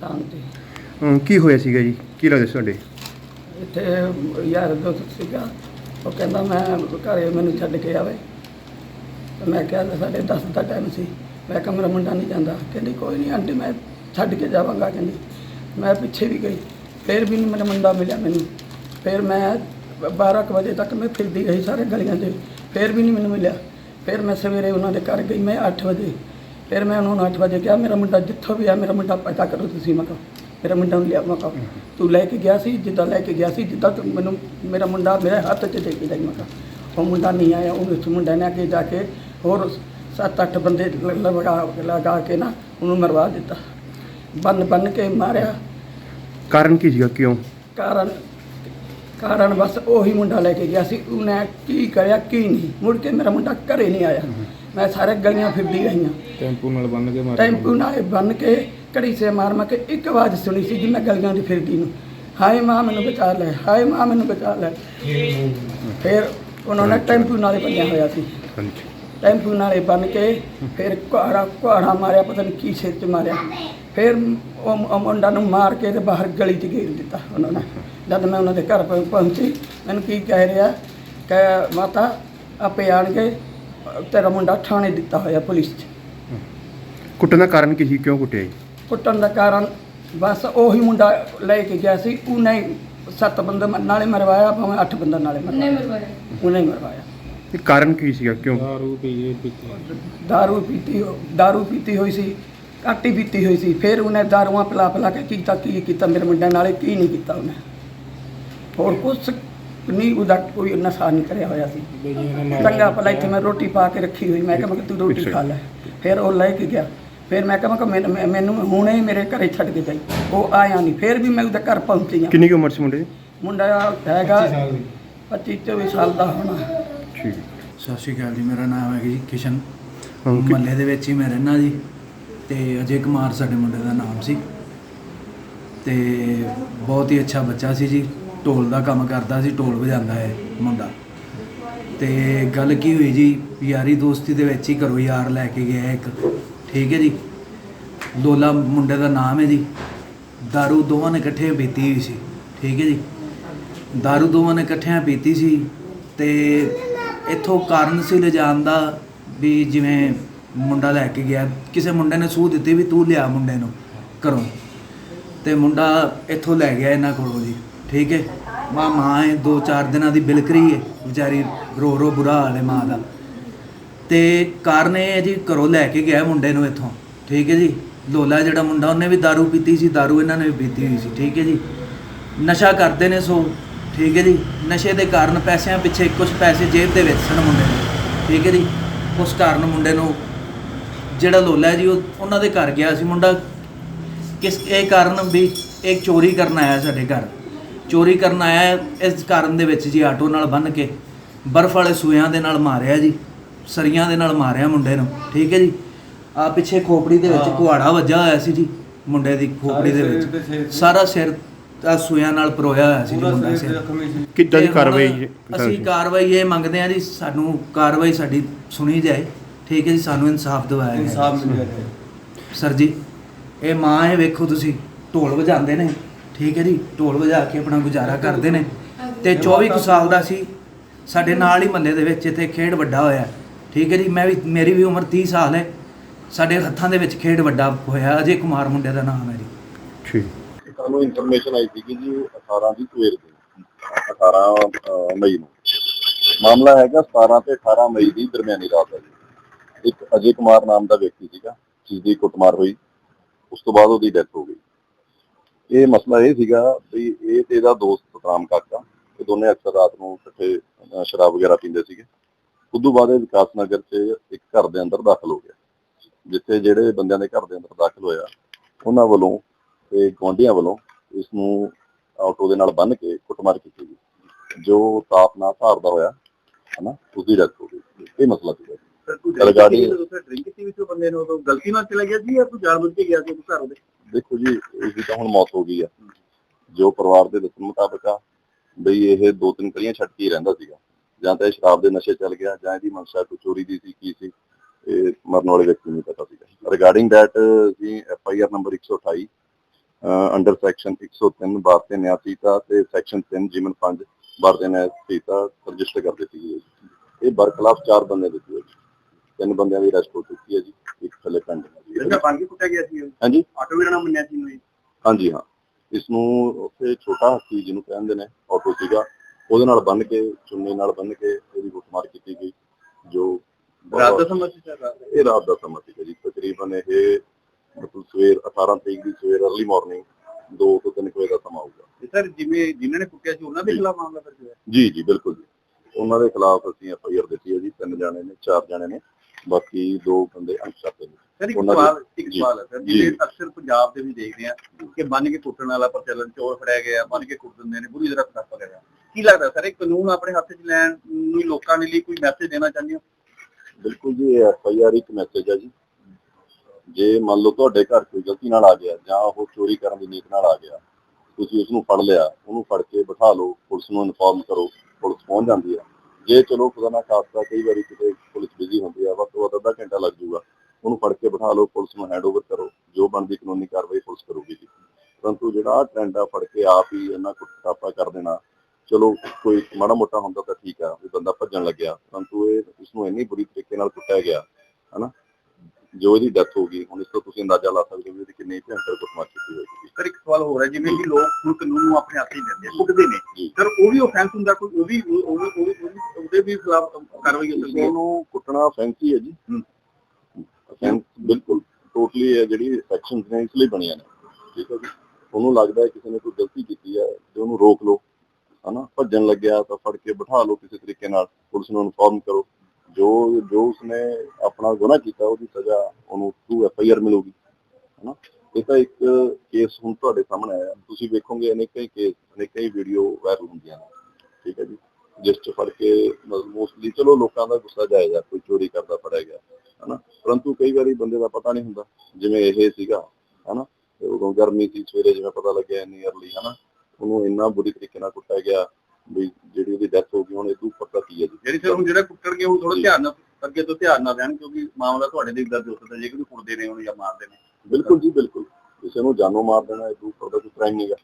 ਸ਼ਾਂਤੀ ਅਮ ਕੀ ਹੋਇਆ ਸੀਗਾ ਜੀ? ਕੀ ਲੱਗਦਾ ਸੀ ਤੁਹਾਡੇ? ਇੱਥੇ ਯਾਰ ਦੋਸਤ ਸੀਗਾ। ਉਹ ਕਹਿੰਦਾ ਮੈਂ ਘਰੇ ਮੈਨੂੰ ਛੱਡ ਕੇ ਆਵੇ। ਤੇ ਮੈਂ ਕਿਹਾ ਲੈ ਸਾਡੇ 10 ਦਾ ਟਾਈਮ ਸੀ। ਮੈਂ ਕਿਹਾ ਮੇਰਾ ਮੁੰਡਾ ਨਹੀਂ ਜਾਂਦਾ। ਕਹਿੰਦੀ ਕੋਈ ਨਹੀਂ ਆਂਟੀ ਮੈਂ ਛੱਡ ਕੇ ਜਾਵਾਂਗਾ ਕਹਿੰਦੀ। ਮੈਂ ਪਿੱਛੇ ਵੀ ਗਈ। ਫਿਰ ਵੀ ਨਹੀਂ ਮੇਰਾ ਮੁੰਡਾ ਮਿਲਿਆ ਮੈਨੂੰ। ਫਿਰ ਮੈਂ 12 ਕੁ ਵਜੇ ਤੱਕ ਮੈਂ ਫਿਰਦੀ ਰਹੀ ਸਾਰੇ ਗਲੀਆਂ 'ਚ। ਫਿਰ ਵੀ ਨਹੀਂ ਮੈਨੂੰ ਮਿਲਿਆ। ਫਿਰ ਮੈਂ ਸਵੇਰੇ ਉਹਨਾਂ ਦੇ ਘਰ ਗਈ। ਮੈਂ 8 ਵਜੇ ਫਿਰ ਮੈਂ ਉਹਨਾਂ ਨੂੰ 8 ਵਜੇ ਕਿਹਾ ਮੇਰਾ ਮੁੰਡਾ ਜਿੱਥੋਂ ਵੀ ਆ ਮੇਰਾ ਮੁੰਡਾ ਪਤਾ ਕਰੋ ਤੁਸੀਂ ਮੈਂ ਕਿਹਾ ਮੇਰਾ ਮੁੰਡਾ ਨੂੰ ਲਿਆ ਮੈਂ ਕਿਹਾ ਤੂੰ ਲੈ ਕੇ ਗਿਆ ਸੀ ਜਿੱਦਾਂ ਲੈ ਕੇ ਗਿਆ ਸੀ ਜਿੱਦਾਂ ਤੂੰ ਮੈਨੂੰ ਮੇਰਾ ਮੁੰਡਾ ਮੇਰੇ ਹੱਥ 'ਚ ਦੇ ਕੇ ਜਾਈ ਮੈਂ ਕਿਹਾ ਉਹ ਮੁੰਡਾ ਨਹੀਂ ਆਇਆ ਉਹ ਉਸ ਮੁੰਡੇ ਨੇ ਅੱਗੇ ਜਾ ਕੇ ਹੋਰ 7-8 ਬੰਦੇ ਲ- ਲਗਾ ਲਗਾ ਕੇ ਨਾ ਉਹਨੂੰ ਮਰਵਾ ਦਿੱਤਾ। ਬੰਨ ਬੰਨ ਕੇ ਮਾਰਿਆ। ਕਾਰਨ ਕੀ ਸੀਗਾ? ਕਿਉਂ? ਕਾਰਨ ਕਾਰਨ ਬਸ ਉਹੀ ਮੁੰਡਾ ਲੈ ਕੇ ਗਿਆ ਸੀ। ਉਹਨੇ ਕੀ ਕਰਿਆ ਕੀ ਨਹੀਂ। ਮੁੜ ਕੇ ਮੇਰਾ ਮੁੰਡਾ ਘਰੇ ਨਹੀਂ ਆਇਆ। ਮੈਂ ਸਾਰੇ ਗਲੀਆਂ ਫਿਰਦੀ ਰਹੀਆਂ। ਟੈਂਪੂ ਨਾਲ ਬੰਨ ਕੇ ਮਾਰਿਆ ਟੈਂਪੂ ਨਾਲ ਬੰਨ ਕੇ ਘੜੀ ਸੇ ਮਾਰ ਮਾਰ ਕੇ ਇੱਕ ਆਵਾਜ਼ ਸੁਣੀ ਸੀ ਜੀ ਮੈਂ ਗਲੀਆਂ ਦੀ ਫਿਰਦੀ ਨੂੰ। ਹਾਏ ਮਾਂ ਮੈਨੂੰ ਬਚਾ ਲੈ ਹਾਏ ਮਾਂ ਮੈਨੂੰ ਬਚਾ ਲੈ। ਫਿਰ ਉਹਨਾਂ ਨੇ ਟੈਂਪੂ ਨਾਲੇ ਬੰਨਿਆ ਹੋਇਆ ਸੀ। ਟੈਂਪੂ ਨਾਲੇ ਬੰਨ ਕੇ ਫਿਰ ਕੁਹਾੜਾ ਕੁਹਾੜਾ ਮਾਰਿਆ ਪਤਾ ਨਹੀਂ ਕੀ ਸਿਰ 'ਚ ਮਾਰਿਆ। ਫਿਰ ਉਹ ਮੁੰਡਾ ਨੂੰ ਮਾਰ ਕੇ ਤੇ ਬਾਹਰ ਗਲੀ 'ਚ ਗੇਰ ਦਿੱਤਾ ਉਹਨਾਂ ਨੇ। ਜਦ ਮੈਂ ਉਹਨਾਂ ਦੇ ਘਰ ਪਹੁੰ- ਪਹੁੰਚੀ ਮੈਨੂੰ ਕੀ ਕਹਿ ਰਿਹਾ ਕਿ ਮਾਤਾ ਆਪੇ ਆਣਗੇ। ਤੇਰਾ ਮੁੰਡਾ ਥਾਣੇ ਦਿੱਤਾ ਹੋਇਆ ਪੁਲਿਸ 'ਚ ਕੁੱਟਣ ਦਾ ਕਾਰਨ ਕੀ ਸੀ ਕਿਉਂ ਕੁੱਟਿਆ ਜੀ ਕੁੱਟਣ ਦਾ ਕਾਰਨ ਬਸ ਉਹੀ ਮੁੰਡਾ ਲੈ ਕੇ ਗਿਆ ਸੀ ਉਹਨੇ ਸੱਤ ਬੰਦੇ ਮ- ਨਾਲੇ ਮਰਵਾਇਆ ਭਾਵੇਂ ਅੱਠ ਬੰਦਾ ਨਾਲੇ ਮਰਵਾਇਆ ਉਹਨੇ ਹੀ ਮਰਵਾਇਆ ਇਹ ਕਾਰਨ ਕੀ ਸੀਗਾ ਕਿਉਂ ਦਾਰੂ ਪੀਏ ਪੀਤੀ दारू ਪੀਤੀ ਹੋ- दारू ਪੀਤੀ ਹੋਈ ਸੀ ਕਾਟੀ ਪੀਤੀ ਹੋਈ ਸੀ ਫਿਰ ਉਹਨੇ ਦਾਰੂਆਂ ਪਿਲਾ ਪਿਲਾ ਕੇ ਕੀਤਾ ਕੀ ਕੀਤਾ ਮੇਰੇ ਮੁੰਡੇ ਨਾਲੇ ਕੀ ਨਹੀਂ ਕੀਤਾ ਉਹਨੇ ਹੋਰ ਕੁਛ ਨਹੀਂ ਉਹਦਾ ਕੋਈ ਨਸ਼ਾ ਨਹੀਂ ਕਰਿਆ ਹੋਇਆ ਸੀ। ਚੰਗਾ ਭਲਾ ਇੱਥੇ ਮੈਂ ਰੋਟੀ ਪਾ ਕੇ ਰੱਖੀ ਹੋਈ ਮੈਂ ਕਿਹਾ ਮੈਂ ਤੂੰ ਰੋਟੀ ਖਾ ਲੈ। ਫਿਰ ਉਹ ਲੈ ਕੇ ਗਿਆ। ਫਿਰ ਮੈਂ ਕਿਹਾ ਮੈਂ ਕਿਹਾ ਮੈਨੂੰ- ਹੁਣੇ ਹੀ ਮੇਰੇ ਘਰੇ ਛੱਡ ਕੇ ਜਾਈ ਉਹ ਆਇਆ ਨਹੀਂ। ਫਿਰ ਵੀ ਮੈਂ ਉਹਦੇ ਘਰ ਪਹੁੰਚੀ ਹਾਂ। ਕਿੰਨੀ ਕੁ ਉਮਰ ਸੀ ਮੁੰਡੇ ਦੀ? ਮੁੰਡਾ ਹੈਗਾ 25 ਸਾਲ ਦੀ। 25 24 ਸਾਲ ਦਾ ਹੋਣਾ। ਠੀਕ। ਸਤਿ ਸ਼੍ਰੀ ਅਕਾਲ ਜੀ। ਮੇਰਾ ਨਾਮ ਹੈ ਜੀ ਕਿਸ਼ਨ। ਮਹੱਲੇ ਦੇ ਵਿੱਚ ਹੀ ਮੈਂ ਰਹਿਣਾ ਜੀ। ਤੇ ਅਜੇ ਕੁਮਾਰ ਸਾਡੇ ਮੁੰਡੇ ਦਾ ਨਾਮ ਸੀ। ਤੇ ਬਹੁਤ ਹੀ ਅੱਛਾ ਬੱਚਾ ਸੀ ਜੀ। ਢੋਲ ਦਾ ਕੰਮ ਕਰਦਾ ਸੀ ਢੋਲ ਵਜਾਉਂਦਾ ਹੈ ਮੁੰਡਾ ਤੇ ਗੱਲ ਕੀ ਹੋਈ ਜੀ ਯਾਰੀ ਦੋਸਤੀ ਦੇ ਵਿੱਚ ਹੀ ਘਰੋਂ ਯਾਰ ਲੈ ਕੇ ਗਿਆ ਇੱਕ ਠੀਕ ਹੈ ਜੀ ਲੋਲਾ ਮੁੰਡੇ ਦਾ ਨਾਮ ਹੈ ਜੀ दारू ਦੋਵਾਂ ਨੇ ਇਕੱਠੇ ਪੀਤੀ ਹੋਈ ਸੀ ਠੀਕ ਹੈ ਜੀ दारू ਦੋਵਾਂ ਨੇ ਇਕੱਠਿਆਂ ਪੀਤੀ ਸੀ ਤੇ ਇੱਥੋਂ ਕਾਰਨ ਸੀ ਲਿਜਾਣ ਦਾ ਵੀ ਜਿਵੇਂ ਮੁੰਡਾ ਲੈ ਕੇ ਗਿਆ ਕਿਸੇ ਮੁੰਡੇ ਨੇ ਸੂਹ ਦਿੱਤੀ ਵੀ ਤੂੰ ਲਿਆ ਮੁੰਡੇ ਨੂੰ ਘਰੋਂ ਤੇ ਮੁੰਡਾ ਇੱਥੋਂ ਲੈ ਗਿਆ ਇਹਨਾਂ ਕੋਲੋਂ ਜੀ ਠੀਕ ਹੈ ਮਾਂ ਮਾਂ ਹੈ ਦੋ ਚਾਰ ਦਿਨਾਂ ਦੀ ਬਿਲਕਰੀ ਹੈ ਵਿਚਾਰੀ ਰੋ ਰੋ ਬੁਰਾ ਹਾਲ ਹੈ ਮਾਂ ਦਾ ਤੇ ਕਾਰਨ ਇਹ ਹੈ ਜੀ ਘਰੋਂ ਲੈ ਕੇ ਗਿਆ ਮੁੰਡੇ ਨੂੰ ਇੱਥੋਂ ਠੀਕ ਹੈ ਜੀ ਲੋਲਾ ਜਿਹੜਾ ਮੁੰਡਾ ਉਹਨੇ ਵੀ दारू ਪੀਤੀ ਸੀ दारू ਇਹਨਾਂ ਨੇ ਵੀ ਪੀਤੀ ਹੋਈ ਸੀ ਠੀਕ ਹੈ ਜੀ ਨਸ਼ਾ ਕਰਦੇ ਨੇ ਸੋ ਠੀਕ ਹੈ ਜੀ ਨਸ਼ੇ ਦੇ ਕਾਰਨ ਪੈਸਿਆਂ ਪਿੱਛੇ ਕੁਝ ਪੈਸੇ ਜੇਬ ਦੇ ਵਿੱਚ ਸਨ ਮੁੰਡੇ ਦੇ ਠੀਕ ਹੈ ਜੀ ਉਸ ਕਾਰਨ ਮੁੰਡੇ ਨੂੰ ਜਿਹੜਾ ਲੋਲਾ ਹੈ ਜੀ ਉਹ ਉਹਨਾਂ ਦੇ ਘਰ ਗਿਆ ਸੀ ਮੁੰਡਾ ਕਿਸ ਇਹ ਕਾਰਨ ਵੀ ਇੱਕ ਚੋਰੀ ਕਰਨ ਆਇਆ ਸਾਡੇ ਘਰ ਚੋਰੀ ਕਰਨ ਆਇਆ ਇਸ ਕਾਰਨ ਦੇ ਵਿੱਚ ਜੀ ਆਟੋ ਨਾਲ ਬੰਨ ਕੇ ਬਰਫ਼ ਵਾਲੇ ਸੂਇਆਂ ਦੇ ਨਾਲ ਮਾਰਿਆ ਜੀ ਸਰੀਆਂ ਦੇ ਨਾਲ ਮਾਰਿਆ ਮੁੰਡੇ ਨੂੰ ਠੀਕ ਹੈ ਜੀ? ਆ ਪਿੱਛੇ ਖੋਪੜੀ ਦੇ ਵਿੱਚ ਕੁਹਾੜਾ ਵੱਜਾ ਹੋਇਆ ਸੀ ਜੀ ਮੁੰਡੇ ਦੀ ਖੋਪੜੀ ਦੇ ਵਿੱਚ। ਸਾਰਾ ਸਿਰ ਆ ਸੂਇਆਂ ਨਾਲ ਪਰੋਇਆ ਹੋਇਆ ਸੀ ਜੀ ਮੁੰਡਾ ਸਿਰ ਕਿੱਦਾਂ ਦੀ ਤੇ ਹੁਣ ਕਾਰਵਾਈ ਜੀ? ਅਸੀਂ ਕਾਰਵਾਈ ਇਹ ਮੰਗਦੇ ਹਾਂ ਜੀ ਸਾਨੂੰ ਕਾਰਵਾਈ ਸਾਡੀ ਸੁਣੀ ਜਾਏ ਠੀਕ ਹੈ ਜੀ? ਸਾਨੂੰ ਇਨਸਾਫ ਦਿਵਾਇਆ ਜਾਏ। ਇਨਸਾਫ ਮਿਲ ਜਾਏ। ਸਰ ਜੀ ਇਹ ਮਾਂ ਹੈ ਵੇਖੋ ਤੁਸੀਂ ਢੋਲ ਵਜਾਉਂਦੇ ਨੇ। ਠੀਕ ਹੈ ਜੀ ਢੋਲ ਵਜਾ ਕੇ ਆਪਣਾ ਗੁਜ਼ਾਰਾ ਕਰਦੇ ਨੇ। ਤੇ 24 ਕੁ ਸਾਲ ਦਾ ਸੀ ਸਾਡੇ ਨਾਲ ਹੀ ਮਹੱਲੇ ਦੇ ਵਿੱਚ ਇੱਥੇ ਖੇਡ ਵੱਡਾ ਹੋਇਆ। ਠੀਕ ਹੈ ਜੀ ਮੈਂ ਵੀ ਮੇਰੀ ਵੀ ਉਮਰ 30 ਸਾਲ ਹੈ। ਸਾਡੇ ਹੱਥਾਂ ਦੇ ਵਿੱਚ ਖੇਡ ਵੱਡਾ ਹੋਇਆ ਅਜੇ ਕੁਮਾਰ ਮੁੰਡੇ ਦਾ ਨਾਮ ਹੈ ਜੀ। ਠੀਕ। ਸਾਨੂੰ ਇਨਫੋਰਮੇਸ਼ਨ ਆਈ ਸੀ ਕਿ ਜੀ 18 ਦੀ ਸਵੇਰ ਦੇ 18 ਅਹ, ਮਈ ਨੂੰ। ਮਾਮਲਾ ਹੈਗਾ 17 ਤੇ 18 ਮਈ ਦੀ ਦਰਮਿਆਨੀ ਰਾਤ ਦਾ ਜੀ। ਇੱਕ ਅਜੇ ਕੁਮਾਰ ਨਾਮ ਦਾ ਵਿਅਕਤੀ ਸੀਗਾ ਜਿਸ ਦੀ ਕੁੱਟਮਾਰ ਹੋਈ ਉਸ ਤੋਂ ਬਾਅਦ ਉਹਦੀ ਡੈਥ ਹੋ ਗਈ। ਇਹ ਮਸਲਾ ਇਹ ਸੀਗਾ ਵੀ ਇਹ ਤੇ ਇਹਦਾ ਦੋਸਤ ਸਤਰਾਮ ਕਾਕਾ, ਇਹ ਦੋਨੇ ਅਕਸਰ ਰਾਤ ਨੂੰ ਇਕੱਠੇ ਸ਼ਰਾਬ ਵਗੈਰਾ ਪੀਂਦੇ ਸੀਗੇ। ਉਦੋਂ ਬਾਅਦ ਇਹ ਵਿਕਾਸ ਨਗਰ 'ਚ ਇੱਕ ਘਰ ਦੇ ਅੰਦਰ ਦਾਖਲ ਹੋ ਗਿਆ, ਜਿੱਥੇ ਜਿਹੜੇ ਬੰਦਿਆਂ ਦੇ ਘਰ ਦੇ ਅੰਦਰ ਦਾਖਲ ਹੋਇਆ, ਉਹਨਾਂ ਵੱਲੋਂ ਤੇ ਗੁਆਂਢੀਆਂ ਵੱਲੋਂ ਇਸ ਨੂੰ ਆਟੋ ਦੇ ਨਾਲ ਬੰਨ੍ਹ ਕੇ ਕੁੱਟਮਾਰ ਕੀਤੀ ਗਈ। ਜੋ ਤਾਪ ਨਾਲ ਧਾਰਦਾ ਹੋਇਆ, ਹਨਾ, ਉਸਦੀ ਡੈਥ ਹੋ ਗਈ। ਇਹ ਮਸਲਾ ਸੀਗਾ। Regarding- ਡਰਿੰਕ ਕੀਤੀ ਵਿੱਚ ਉਹ ਬੰਦੇ ਨੂੰ ਉਦੋਂ ਗਲਤੀ ਨਾਲ ਚਲਾ ਗਿਆ ਸੀ ਜਾਂ ਤੂੰ ਜਾਣਬੁੱਝ ਕੇ ਗਿਆ ਸੀ ਉਸ ਘਰ ਦੇ ਦੇਖੋ ਜੀ ਇਸ ਦੀ ਤਾਂ ਹੁਣ ਮੌਤ ਹੋ ਗਈ ਆ। ਜੋ ਪਰਿਵਾਰ ਦੇ ਦੱਸਣ ਮੁਤਾਬਕ ਆ ਬਈ ਇਹ ਦੋ ਤਿੰਨ ਕਲੀਆਂ ਛੱਡ ਕੇ ਰਹਿੰਦਾ ਸੀਗਾ। ਜਾਂ ਤਾਂ ਇਹ ਸ਼ਰਾਬ ਦੇ ਨਸ਼ੇ ਚੱਲ ਗਿਆ ਜਾਂ ਇਹਦੀ ਮਨਸ਼ਾ ਕੋਈ ਚੋਰੀ ਦੀ ਸੀ ਕੀ ਸੀ ਇਹ ਮਰਨ ਵਾਲੇ ਵਿਅਕਤੀ ਨੂੰ ਪਤਾ ਸੀਗਾ। ਰਿਗਾਰਡਿੰਗ ਦੈਟ ਜੀ F I R number 128 under section 103 ਬਾਰਤੇ ਨਿਆਸੀਤਾ ਤੇ ਸੈਕਸ਼ਨ 3 ਜਿਮਨ 5 ਬਾਰਤੇ ਨਿਆਸੀਤਾ ਰਜਿਸਟਰ ਕਰ ਦਿੱਤੀ ਗਈ। ਇਹ ਬਰਖਲਾਫ ਚਾਰ ਬੰਦੇ ਦਿੱਤੀ ਤਿੰਨ ਬੰਦਿਆਂ ਦੀ ਅਰੈਸਟ ਹੋ ਚੁੱਕੀ ਹੈ ਜੀ ਇੱਕ ਥੱਲੇ ਪੈਂਡ ਜਿਹੜਾ ਬਣ ਕੇ ਕੁੱਟਿਆ ਗਿਆ ਸੀ ਹਾਂਜੀ। ਆਟੋ ਵੀਰਾਂ ਨਾਲ ਮੰਨਿਆ ਸੀ ਨੂੰ ਹਾਂਜੀ ਹਾਂ। ਇਸ ਨੂੰ ਉੱਥੇ ਛੋਟਾ ਹਾਥੀ ਜਿਹਨੂੰ ਕਹਿੰਦੇ ਨੇ ਆਟੋ ਸੀਗਾ ਉਹਦੇ ਨਾਲ ਬੰਨ ਕੇ ਚੁੰਨੀ ਨਾਲ ਬੰਨ ਕੇ ਇਹਦੀ ਕੁੱਟਮਾਰ ਕੀਤੀ ਗਈ ਜੋ ਰਾਤ ਦਾ ਸਮਾਂ ਸੀ ਦਾ। ਇਹ ਰਾਤ ਦਾ ਸਮਾਂ ਸੀਗਾ ਜੀ। ਤਕਰੀਬਨ ਇਹ ਮਤਲਬ ਸਵੇਰ 18 ਤਰੀਕ ਦੀ ਸਵੇਰ अर्ਲੀ ਮਾਰਨਿੰਗ 2 ਤੋਂ 3 ਵਜੇ ਦਾ ਸਮਾਂ ਹੋਊਗਾ। ਸਰ ਜਿਵੇਂ ਜਿਨ੍ਹਾਂ ਨੇ ਕੁੱਟਿਆ ਸੀ ਉਹਨਾਂ ਦੇ ਖਿਲਾਫ ਮਾਮਲਾ ਦਰਜ ਹੋਇਆ? ਜੀ ਜੀ ਬਿਲਕੁਲ ਜੀ। ਉਹਨਾਂ ਦੇ ਖਿਲਾਫ ਅਸੀਂ ਐਫ ਆਈ ਆਰ ਦਿੱਤੀ ਹੈ ਜੀ ਤਿੰਨ ਜਾਣੇ ਨੇ ਚਾਰ ਜਾਣੇ ਨੇ। ਬਾਕੀ ਦੋ ਬੰਦੇ ਅਣਪਛਾਤੇ ਨੇ। ਸਰ ਇੱਕ ਉਹਨਾਂ ਦੀ- ਸਵਾਲ ਇੱਕ ਜੀ, ਸਵਾਲ ਹੈ ਸਰ ਜੀ। ਜਿਵੇਂ ਅਕਸਰ ਪੰਜਾਬ ਦੇ ਵੀ ਦੇਖਦੇ ਆ ਕਿ ਬੰਨ ਕੇ ਕੁੱਟਣ ਵਾਲਾ ਪ੍ਰਚਲਨ ਚੋਰ ਫੜਿਆ ਗਿਆ ਬੰਨ ਕੇ ਕੁੱਟ ਦਿੰਦੇ ਨੇ ਬੁਰੀ ਤਰ੍ਹਾਂ ਖਰਾਬ ਕਰਿਆ ਕੀ ਲੱਗਦਾ ਸਰ ਇਹ ਕਾਨੂੰਨ ਆਪਣੇ ਹੱਥ 'ਚ ਲੈਣ ਨੂੰ ਲੋਕਾਂ ਦੇ ਲਈ ਕੋਈ ਮੈਸੇਜ ਦੇਣਾ ਚਾਹੁੰਦੇ ਹੋ? ਬਿਲਕੁਲ ਜੀ ਇਹ ਐਫ ਆਈ ਆਰ ਇੱਕ ਮੈਸੇਜ ਹੈ ਜੀ। ਜੇ ਮੰਨ ਲਓ ਤੁਹਾਡੇ ਘਰ ਕੋਈ ਗਲਤੀ ਨਾਲ ਆ ਗਿਆ ਜਾਂ ਉਹ ਚੋਰੀ ਕਰਨ ਦੀ ਨੀਤ ਨਾਲ ਆ ਗਿਆ ਤੁਸੀਂ ਉਸ ਨੂੰ ਫੜ ਲਿਆ ਉਹਨੂੰ ਫੜ ਕੇ ਬਿਠਾ ਲਓ ਪੁਲਿਸ ਨੂੰ ਇਨਫੋਰਮ ਕਰੋ ਪੁਲਿਸ ਪਹੁੰਚ ਜਾਂਦੀ ਹੈ। ਜੇ ਚਲੋ ਖੁਦਾ ਨਾ ਖਾਸਤਾ ਕਈ ਵਾਰੀ ਕਿਤੇ ਪੁਲਿਸ ਬਿਜ਼ੀ ਹੁੰਦੀ ਹੈ ਵੱਧ ਤੋਂ ਵੱਧ ਅੱਧਾ ਘੰਟਾ ਲੱਗ ਜਾਊਗਾ ਉਹਨੂੰ ਫੜ ਕੇ ਬਿਠਾ ਲਓ, ਪੁਲਿਸ ਨੂੰ ਹੈਂਡਓਵਰ ਕਰੋ। ਜੋ ਬਣਦੀ ਕਾਨੂੰਨੀ ਕਾਰਵਾਈ ਪੁਲਿਸ ਕਰੂਗੀ ਜੀ। ਪਰੰਤੂ ਜਿਹੜਾ ਟ੍ਰੈਂਡ ਆ, ਫੜ ਕੇ ਆਪ ਹੀ ਇਹਨਾਂ ਕੁੱਟਾਪਾ ਕਰ ਦੇਣਾ, ਚਲੋ ਕੋਈ ਮਾੜਾ ਮੋਟਾ ਹੁੰਦਾ ਤਾਂ ਠੀਕ ਆ, ਵੀ ਬੰਦਾ ਭੱਜਣ ਲੱਗਿਆ। ਪਰੰਤੂ ਇਹ ਇਸ ਨੂੰ ਇੰਨੀ ਬੁਰੀ ਤਰੀਕੇ ਨਾਲ ਕੁੱਟਿਆ ਗਿਆ, ਹਨਾ? ਜੋ ਇਹਦੀ ਡੈਥ ਹੋ ਗਈ ਹੁਣ ਇਸ ਤੋਂ ਤੁਸੀਂ ਅੰਦਾਜ਼ਾ ਲਾ ਸਕਦੇ ਹੋ ਇਹਦੀ ਕਿੰਨੀ ਭਿਆਨਕ ਕੁੱਟਮਾਰ ਕੀਤੀ ਹੋਏਗੀ ਸਰ ਇੱਕ ਸਵਾਲ ਹੈ ਜਿਵੇਂ ਕਿ ਲੋਕ ਹੁਣ ਕਾਨੂੰਨ ਨੂੰ ਆਪਣੇ ਹੱਥ 'ਚ ਲੈਂਦੇ ਆ ਕੁੱਟਦੇ ਨੇ। ਸਰ ਉਹ ਵੀ ਆਫੈਂਸ ਹੁੰਦਾ ਕੋਈ ਉਹ ਵੀ ਉਹ ਵੀ ਉਹ ਵੀ- ਉਹ ਵੀ- ਉਹਦੇ ਵੀ ਖਿਲਾਫ ਕਾਰਵਾਈ ਹੋ ਸਕਦੀ ਹੈ। ਉਹਨੂੰ ਕੁੱਟਣਾ ਫੈਂਸੀ ਹੈ ਜੀ। ਫੈਂਸ ਬਿਲਕੁਲ ਟੋਟਲੀ ਹੈ ਜਿਹੜੀ ਸੈਕਸ਼ਨਸ ਨੇ ਇਸ ਲਈ ਬਣੀਆਂ ਨੇ। ਠੀਕ ਹੈ ਜੀ। ਉਹਨੂੰ ਲੱਗਦਾ ਹੈ ਕਿਸੇ ਨੇ ਕੋਈ ਗਲਤੀ ਕੀਤੀ ਹੈ ਤੇ ਉਹਨੂੰ ਰੋਕ ਲਓ। ਹਨਾ? ਭੱਜਣ ਲੱਗਿਆ ਤਾਂ ਫੜ ਕੇ ਬਿਠਾ ਲਓ ਕਿਸੇ ਤਰੀਕੇ ਨਾਲ। ਪੁਲਿਸ ਨੂੰ ਇਨਫੋਰਮ ਕਰੋ। ਜੋ ਜੋ ਉਸਨੇ ਆਪਣਾ ਗੁਨਾਹ ਕੀਤਾ, ਉਹਦੀ ਸਜ਼ਾ ਉਹਨੂੰ ਟੂ ਐਫ ਆਈ ਆਰ ਮਿਲੂਗੀ, ਹਨਾ? ਇਹ ਤਾਂ ਇੱਕ ਕੇਸ ਹੁਣ ਤੁਹਾਡੇ ਸਾਹਮਣੇ ਆਇਆ। ਤੁਸੀਂ ਵੇਖੋਗੇ ਅਨੇਕਾਂ ਹੀ ਕੇਸ ਅਨੇਕਾਂ ਹੀ ਵੀਡੀਓ ਵਾਇਰਲ ਹੁੰਦੀਆਂ ਨੇ, ਠੀਕ ਹੈ ਜੀ? ਜਿਸ ਚ ਫੜ ਕੇ ਮੋਸਟਲੀ ਚਲੋ ਲੋਕਾਂ ਦਾ ਗੁੱਸਾ ਜਾਇਜ਼ ਕੋਈ ਚੋਰੀ ਕਰਦਾ ਫੜਿਆ ਗਿਆ, ਹਨਾ? ਪਰੰਤੂ ਕਈ ਵਾਰੀ ਬੰਦੇ ਦਾ ਪਤਾ ਨਹੀਂ ਹੁੰਦਾ, ਜਿਵੇਂ ਇਹ ਸੀਗਾ, ਹਨਾ? ਉਦੋਂ ਗਰਮੀ ਸੀ, ਸਵੇਰੇ ਜਿਵੇਂ ਪਤਾ ਲੱਗਿਆ ਇੰਨੀ ਅਰਲੀ ਹਨਾ? ਉਹਨੂੰ ਇੰਨਾ ਬੁਰੀ ਤਰੀਕੇ ਨਾਲ ਕੁੱਟਿਆ ਗਿਆ ਵੀ ਜਿਹੜੀ ਉਹਦੀ ਡੈਥ ਹੋ ਗਈ ਹੁਣ ਇਹ ਤੋਂ ਉੱਪਰ ਦਾ ਕੀ ਹੈ ਜੀ? ਜਿਹੜੀ ਸਰ ਹੁਣ ਜਿਹੜਾ ਕੁੱਟਣਗੇ ਉਹ ਥੋੜਾ। ਧਿਆਨ ਨਾਲ ਅੱਗੇ ਤੋਂ ਧਿਆਨ ਨਾਲ ਰਹਿਣ ਕਿਉਂਕਿ ਮਾਮਲਾ ਤੁਹਾਡੇ ਦੇ ਦਰਜ ਹੋ ਸਕਦਾ ਜੇ ਕੋਈ ਕੁੱਟਦੇ ਨੇ ਉਹਨੂੰ ਜਾਂ ਮਾਰਦੇ ਨੇ। ਬਿਲਕੁਲ ਜੀ ਬਿਲਕੁਲ। ਕਿਸੇ ਨੂੰ ਜਾਨੋਂ ਮਾਰ ਦੇਣਾ ਇਹ ਤੋਂ ਉੱਪਰ ਦਾ ਕੋਈ ਕ੍ਰਾਈਮ ਨਹੀਂਗਾ